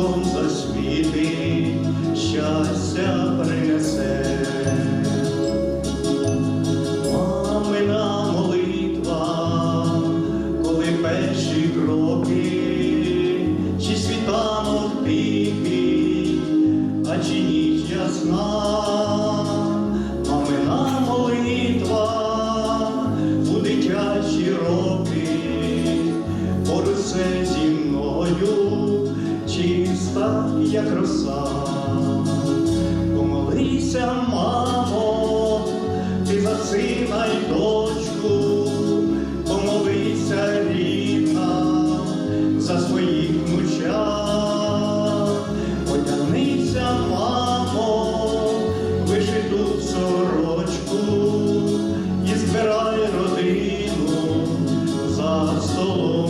Сонечком засвіти, щастя принесе, мамина молитва, коли перші кроки, чи світанок тихий, а чи ніч ясна. Як роса. Помолися, мамо, ти за сина й дочку, помолися, рідна, за своїх внучат. Одягнися, мамо, вишиту сорочку і збирай родину за столом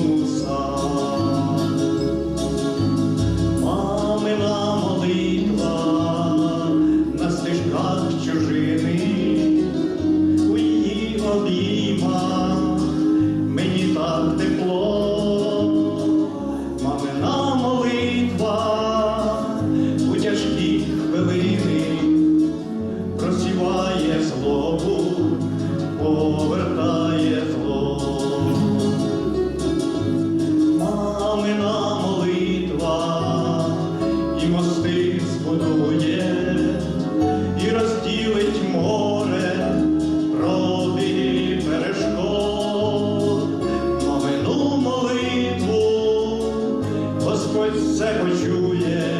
повертає зло. Мамина молитва і мости збудує, і розділить море, роди перешкод. Мамину молитву Господь все почує,